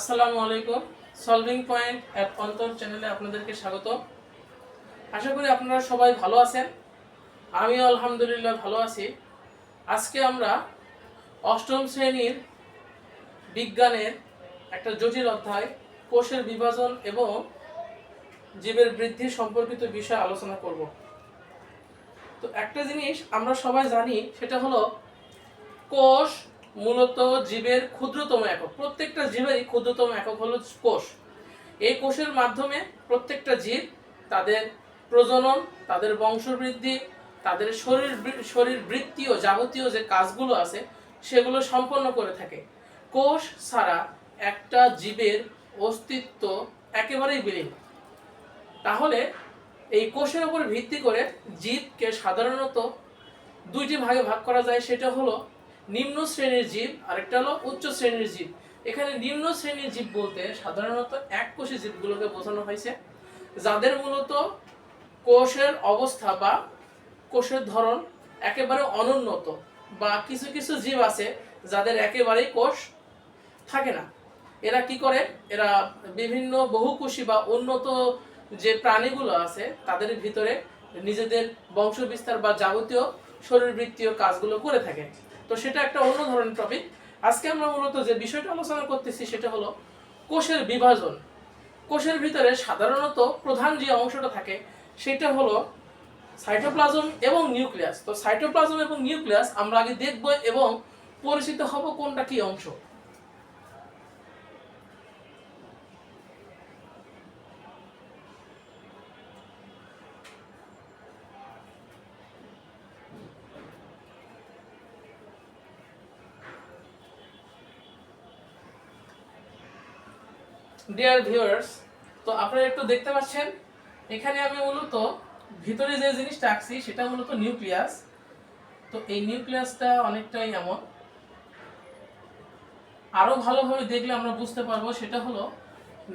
আসসালামু আলাইকুম। Solving point at অন্তর চ্যানেলে আপনাদেরকে স্বাগত। আশা করি আপনারা সবাই ভালো আছেন। আমিও আলহামদুলিল্লাহ ভালো আছি। আজকে আমরা অষ্টম শ্রেণির বিজ্ঞানের একটা জটিল অধ্যায়, কোষের বিভাজন এবং জীবের বৃদ্ধি সম্পর্কিত বিষয় আলোচনা করব। তো একটা জিনিস আমরা সবাই জানি, সেটা হলো কোষ মূলত জীবের ক্ষুদ্রতম একক। প্রত্যেকটা জীবেরই ক্ষুদ্রতম একক হলো কোষ। এই কোষের মাধ্যমে প্রত্যেকটা জীব তাদের প্রজনন, তাদের বংশবৃদ্ধি, তাদের শরীর শরীর বৃত্তীয় যাবতীয় যে কাজগুলো আছে, সেগুলো সম্পন্ন করে থাকে। কোষ ছাড়া একটা জীবের অস্তিত্ব একেবারেই বিলীন। তাহলে এই কোষের উপর ভিত্তি করে জীবকে সাধারণত দুইটি ভাগে ভাগ করা যায়, সেটা হলো নিম্ন শ্রেণির জীব, আরেকটা হলো উচ্চ শ্রেণির জীব। এখানে নিম্ন শ্রেণির জীব বলতে সাধারণত এক কোষী জীবগুলোকে বোঝানো হয়েছে, যাদের মূলত কোষের অবস্থা বা কোষের ধরন একেবারে অনুন্নত বা কিছু কিছু জীব আছে যাদের একেবারেই কোষ থাকে না। এরা কি করে? এরা বিভিন্ন বহুকোষী বা উন্নত যে প্রাণীগুলো আছে, তাদের ভিতরে নিজেদের বংশ বিস্তার বা যাবতীয় শরীরবৃত্তীয় কাজগুলো করে থাকে। তো সেটা একটা অন্য ধরনের টপিক আজকে আমরা মূলত যে বিষয়টা আলোচনা করতেছি সেটা হলো কোষের বিভাজন। কোষের ভিতরে সাধারণত প্রধান যে অংশটা থাকে সেটা হলো সাইটোপ্লাজম এবং নিউক্লিয়াস তো সাইটোপ্লাজম এবং নিউক্লিয়াস আমরা আগে দেখব এবং পরিচিত হব কোনটা কি অংশ। ডিয়ার ভিউয়ার্স তো আপনারা একটু দেখতে পাচ্ছেন, এখানে আমি মূলত ভিতরে যে জিনিসটা আঁকছি, সেটা মূলত নিউক্লিয়াস। তো এই নিউক্লিয়াসটা অনেকটাই এমন। আরও ভালোভাবে দেখলে আমরা বুঝতে পারব, সেটা হলো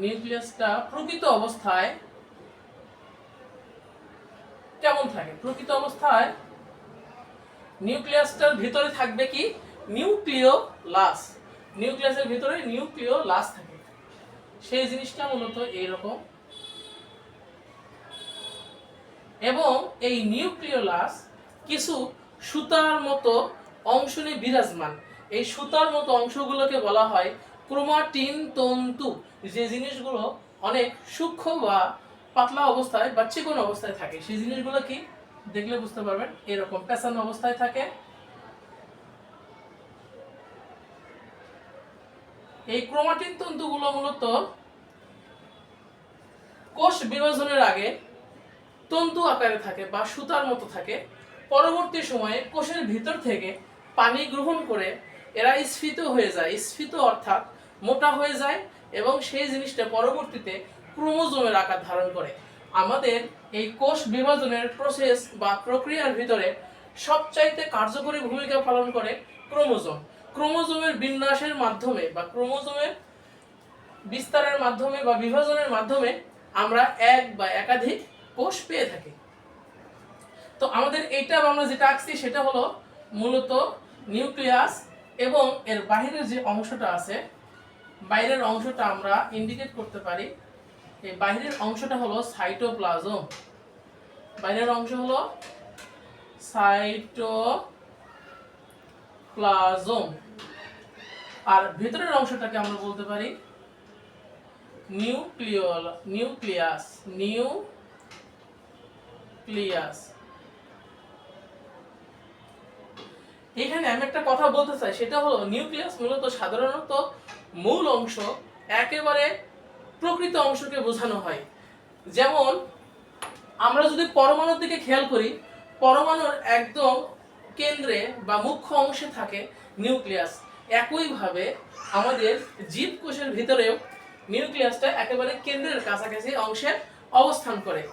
নিউক্লিয়াসটা প্রকৃত অবস্থায় কেমন থাকে? প্রকৃত অবস্থায় নিউক্লিয়াসটার ভিতরে থাকবে কি? নিউক্লিয় লাস নিউক্লিয়াসের ভিতরে নিউক্লিয় লাস থাকে। সেই জিনিসটা মূলত এইরকম। এবং এই নিউক্লিওলাস কিছু সুতার মতো অংশ নিয়ে বিরাজমান। এই সুতার মতো অংশগুলোকে বলা হয় ক্রোমাটিন তন্তু। যে জিনিসগুলো অনেক সূক্ষ্ম বা পাতলা অবস্থায় বা চিকন অবস্থায় থাকে। সেই জিনিসগুলো কি? দেখলে বুঝতে পারবেন, এরকম পেঁচানো অবস্থায় থাকে। এই ক্রোমাটিন তন্তুগুলো মূলত কোষ বিভাজনের আগে তন্তু আকারে থাকে বা সুতার মতো থাকে। পরবর্তী সময়ে কোষের ভিতর থেকে পানি গ্রহণ করে এরা স্ফীত হয়ে যায়। স্ফীত অর্থাৎ মোটা হয়ে যায় এবং সেই জিনিসটা পরবর্তীতে ক্রোমোজোমের আকার ধারণ করে। আমাদের এই কোষ বিভাজনের প্রসেস বা প্রক্রিয়ার ভিতরে সবচাইতে কার্যকরী ভূমিকা পালন করে ক্রোমোজোম। ক্রোমোজোমের বিন্যাসের মাধ্যমে বা ক্রোমোজোমের বিস্তারের মাধ্যমে বা বিভাজনের মাধ্যমে আমরা এক বা একাধিক কোষ পেয়ে থাকি। তো আমাদের এইটা আমরা যেটা আঁকছি সেটা হলো মূলত নিউক্লিয়াস এবং এর বাইরের যে অংশটা আছে, বাইরের অংশটা আমরা ইন্ডিকেট করতে পারি। এই বাইরের অংশটা হলো সাইটোপ্লাজম। বাইরের অংশ হলো সাইটোপ্লাজম আর ভিতরের অংশটাকে আমরা বলতে পারি নিউক্লিয়ল নিউক্লিয়াস নিউক্লিয়াস। এখানে আমি একটা কথা বলতে চাই, সেটা হলো নিউক্লিয়াস মূলত সাধারণত মূল অংশ, একেবারে প্রকৃত অংশকে বোঝানো হয়। যেমন আমরা যদি পরমাণুর দিকে খেয়াল করি, পরমাণুর একদম কেন্দ্রে বা মুখ্য অংশে থাকে নিউক্লিয়াস। একইভাবে আমাদের জীবকোষের ভিতরেও নিউক্লিয়াসটা একেবারে কেন্দ্রের কাছাকাছি অংশে অবস্থান করে।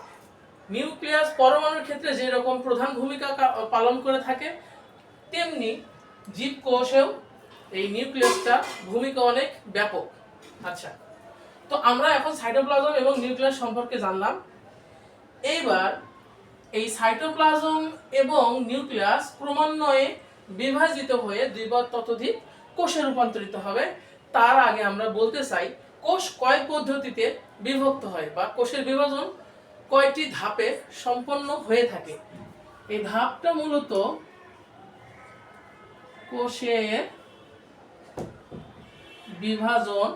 নিউক্লিয়াস পরমাণুর ক্ষেত্রে যে রকম প্রধান ভূমিকা পালন করে থাকে, তেমনি জীবকোষেও এই নিউক্লিয়াসটা ভূমিকা অনেক ব্যাপক। আচ্ছা তো আমরা এখন সাইটোপ্লাজম এবং নিউক্লিয়াস সম্পর্কে জানলাম। এইবার এই সাইটোপ্লাজম এবং নিউক্লিয়াস ক্রমান্বয়ে বিভাজিত হয়ে দুই বা ততোধিক কোষে রূপান্তরিত হবে। তার আগে আমরা বলতে চাই, কোষ কয় পদ্ধতিতে বিভক্ত হয় বা কোষের বিভাজন কয়টি ধাপে সম্পন্ন হয়ে থাকে? এই ধাপটা মূলত কোষের বিভাজন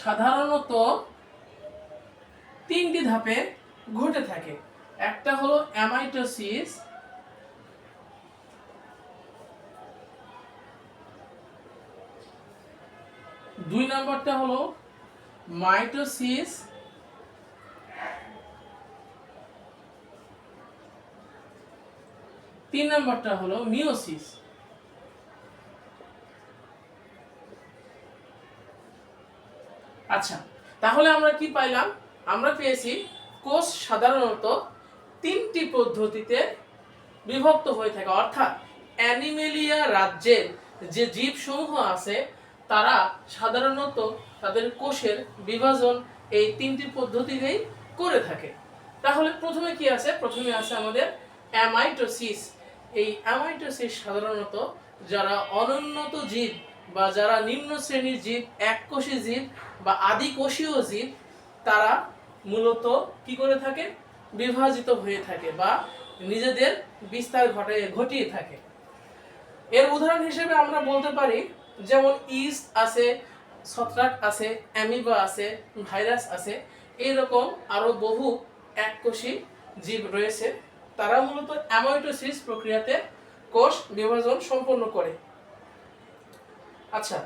সাধারণত তিনটি ধাপে ঘটে থাকে। একটা হলো অ্যামাইটোসিস দুই নম্বরটা হলো মাইটোসিস তিন নম্বরটা হলো মিওসিস আচ্ছা তাহলে আমরা কি পাইলাম? আমরা পেয়েছি কোষ সাধারণত তিনটি পদ্ধতিতে বিভক্ত হয়ে থাকে। অর্থাৎ অ্যানিমেলিয়া রাজ্যের যে জীবসমূহ আছে, তারা সাধারণত তাদের কোষের বিভাজন এই তিনটি পদ্ধতিতেই করে থাকে। তাহলে প্রথমে কি আছে? প্রথমে আছে আমাদের অ্যামাইটোসিস। এই অ্যামাইটোসিস সাধারণত যারা অনুন্নত জীব বা যারা নিম্ন শ্রেণির জীব, এককোষী জীব বা আদিকোষীয় জীব, তারা মূলত কি করে থাকে? বিভাজিত হয়ে থাকে বা নিজেদের বিস্তার ঘটে, ঘটিয়ে থাকে। এর উদাহরণ হিসেবে আমরা বলতে পারি, যেমন ইস্ট আছে, ছত্রাক আছে, অ্যামিবা আছে, ভাইরাস আছে, এইরকম আরও বহু এককোষী জীব রয়েছে। তারা মূলত অ্যামাইটোসিস প্রক্রিয়াতে কোষ বিভাজন সম্পন্ন করে। আচ্ছা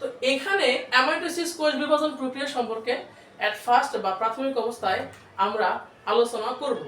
তো এখানে অ্যামাইটোসিস কোষ বিভাজন প্রক্রিয়া সম্পর্কে অ্যাট ফার্স্ট বা প্রাথমিক অবস্থায় আমরা আলোচনা করব।